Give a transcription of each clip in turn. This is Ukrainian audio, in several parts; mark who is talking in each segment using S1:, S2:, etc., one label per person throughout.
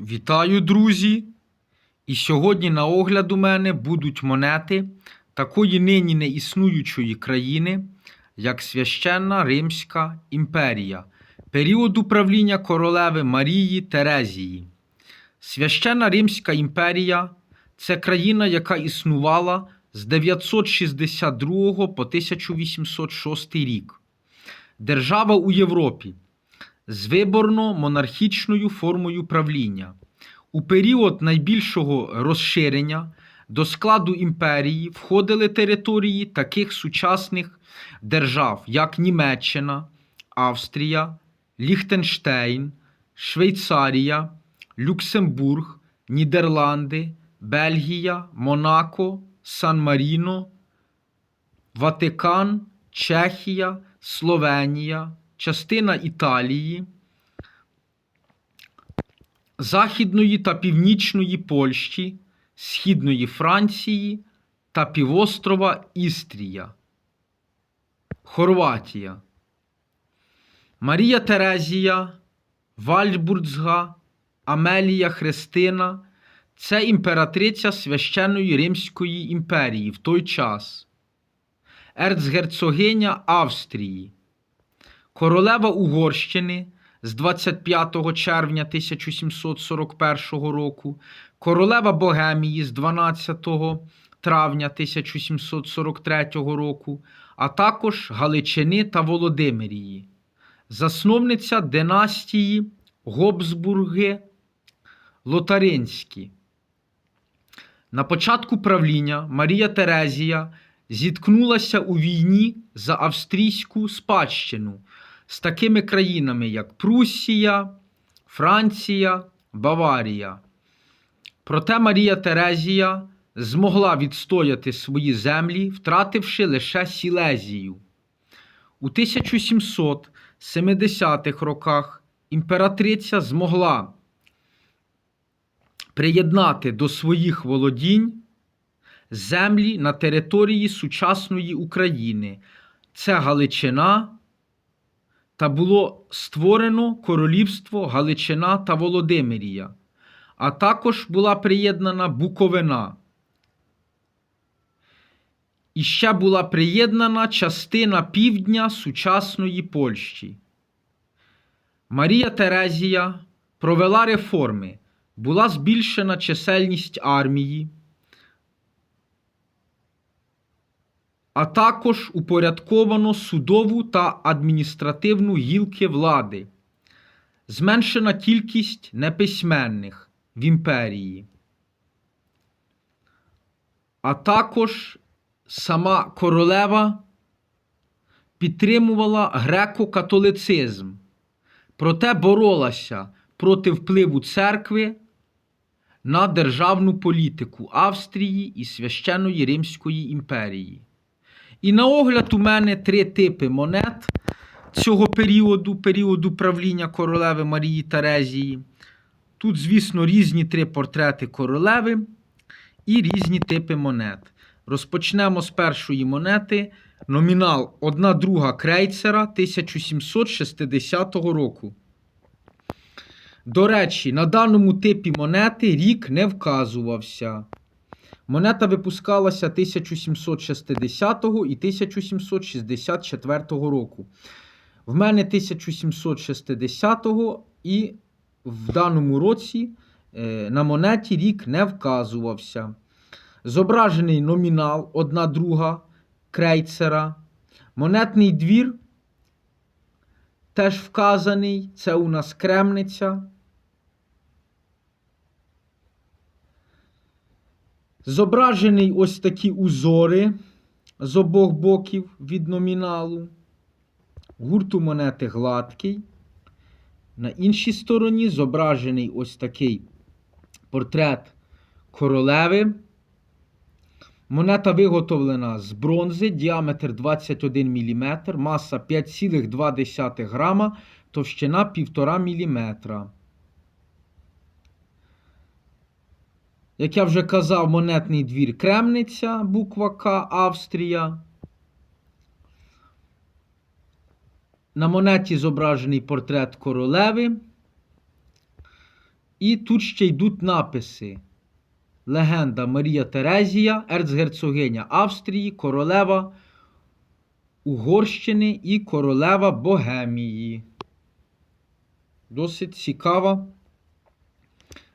S1: Вітаю, друзі! І сьогодні на огляд у мене будуть монети такої нині не існуючої країни, як Священна Римська імперія, періоду правління королеви Марії Терезії. Священна Римська імперія це країна, яка існувала з 962 по 1806 рік. Держава у Європі з виборно-монархічною формою правління. У період найбільшого розширення до складу імперії входили території таких сучасних держав, як Німеччина, Австрія, Ліхтенштейн, Швейцарія, Люксембург, Нідерланди, Бельгія, Монако, Сан-Маріно, Ватикан, Чехія, Словенія, частина Італії, Західної та Північної Польщі, Східної Франції та півострова Істрія, Хорватія, Марія Терезія, Вальбурцга, Амелія Христина це імператриця Священної Римської імперії в той час, ерцгерцогиня Австрії, королева Угорщини з 25 червня 1741 року, королева Богемії з 12 травня 1743 року, а також Галичини та Володимирії, засновниця династії Гобсбурги Лотаринські. На початку правління Марія Терезія зіткнулася у війні за австрійську спадщину з такими країнами, як Пруссія, Франція, Баварія. Проте Марія Терезія змогла відстояти свої землі, втративши лише Сілезію. У 1770-х роках імператриця змогла приєднати до своїх володінь землі на території сучасної України. Це Галичина та було створено королівство Галичина та Володимирія, а також була приєднана Буковина. І ще була приєднана частина півдня сучасної Польщі. Марія Терезія провела реформи, була збільшена чисельність армії, а також упорядковано судову та адміністративну гілки влади, зменшена кількість неписьменних в імперії, а також сама королева підтримувала греко-католицизм, проте боролася проти впливу церкви на державну політику Австрії і Священної Римської імперії. І на огляд у мене три типи монет цього періоду, періоду правління королеви Марії Терезії. Тут, звісно, різні три портрети королеви і різні типи монет. Розпочнемо з першої монети. Номінал 1 друга крейцера 1760 року. До речі, на даному типі монети рік не вказувався. Монета випускалася 1760 і 1764 року. В мене 1760 і в даному році е, на монеті рік не вказувався. Зображений номінал 1 друга крейцера. Монетний двір теж вказаний. Це у нас кремниця. Зображений ось такі узори з обох боків від номіналу. Гурт у монети гладкий. На іншій стороні зображений ось такий портрет королеви. Монета виготовлена з бронзи, діаметр 21 мм, маса 5,2 грама, товщина 1,5 мм. Як я вже казав, монетний двір Кремниця, буква К, Австрія. На монеті зображений портрет королеви. І тут ще йдуть написи. Легенда Марія Терезія, ерцгерцогиня Австрії, королева Угорщини і королева Богемії. Досить цікава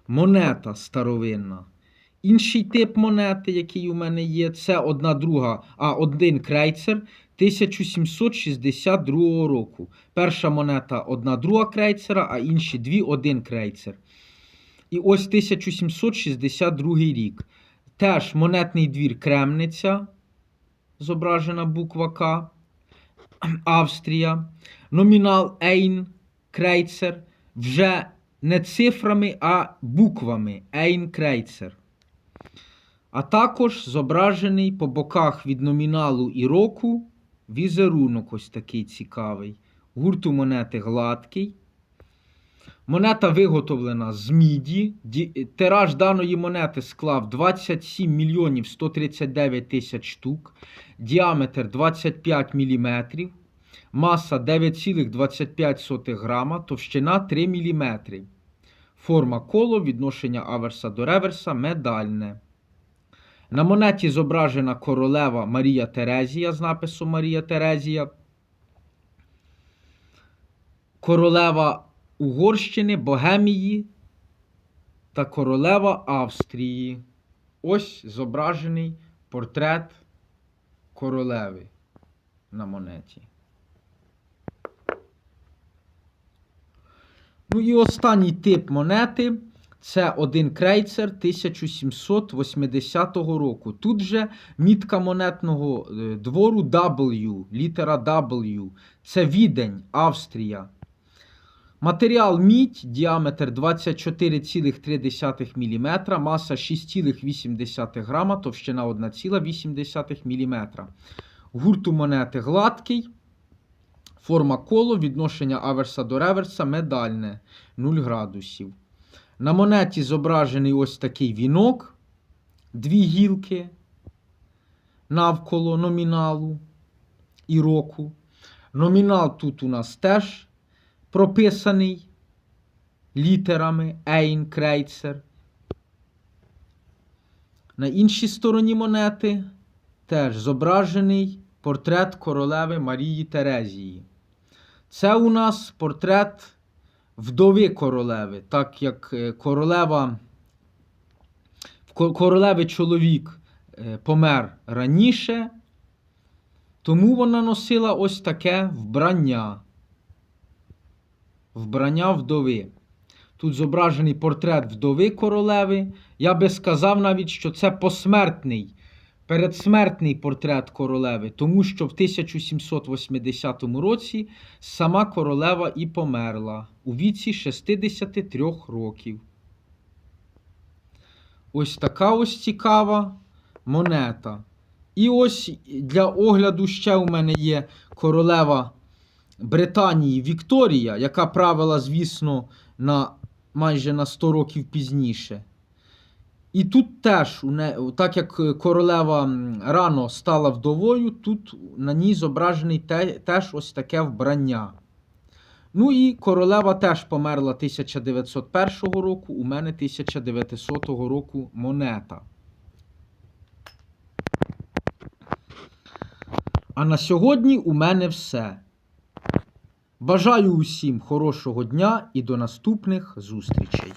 S1: монета старовинна. Інший тип монети, який у мене є, це одна друга, а один крейцер 1762 року. Перша монета одна друга крейцера, а інші дві один крейцер. І ось 1762 рік. Теж монетний двір Кремниця, зображена буква К, Австрія. Номінал Ейн Крейцер. Вже не цифрами, а буквами Ейн Крейцер. А також зображений по боках від номіналу і року візерунок ось такий цікавий. Гурту монети гладкий. Монета виготовлена з міді. Тираж даної монети склав 27 мільйонів 139 тисяч штук, діаметр 25 мм, маса 9,25 грама, товщина 3 мм. Форма коло, відношення аверса до реверса медальне. На монеті зображена королева Марія Терезія з написом Марія Терезія. Королева Угорщини, Богемії та королева Австрії. Ось зображений портрет королеви на монеті. Ну і останній тип монети це один крейцер 1780 року. Тут же мітка монетного е, двору W, літера W. Це Відень, Австрія. Матеріал мідь, діаметр 24,3 мм, маса 6,8 грама, товщина 1,8 мм. Гурту монети гладкий. Форма коло, відношення аверса до реверса медальне 0 градусів. На монеті зображений ось такий вінок, дві гілки навколо номіналу і року. Номінал тут у нас теж прописаний літерами Ейн Крейцер. На іншій стороні монети теж зображений портрет королеви Марії Терезії. Це у нас портрет вдови королеви, так як е, королева, ко- королеви чоловік е, помер раніше, тому вона носила ось таке вбрання. Вбрання вдови. Тут зображений портрет вдови королеви. Я би сказав навіть, що це посмертний, передсмертний портрет королеви, тому що в 1780 році сама королева і померла у віці 63 років. Ось така ось цікава монета. І ось для огляду ще у мене є королева Британії Вікторія, яка правила, звісно, на майже на 100 років пізніше. І тут теж, так як королева рано стала вдовою, тут на ній зображений те, теж ось таке вбрання. Ну і королева теж померла 1901 року, у мене 1900 року монета. А на сьогодні у мене все. Бажаю усім хорошого дня і до наступних зустрічей.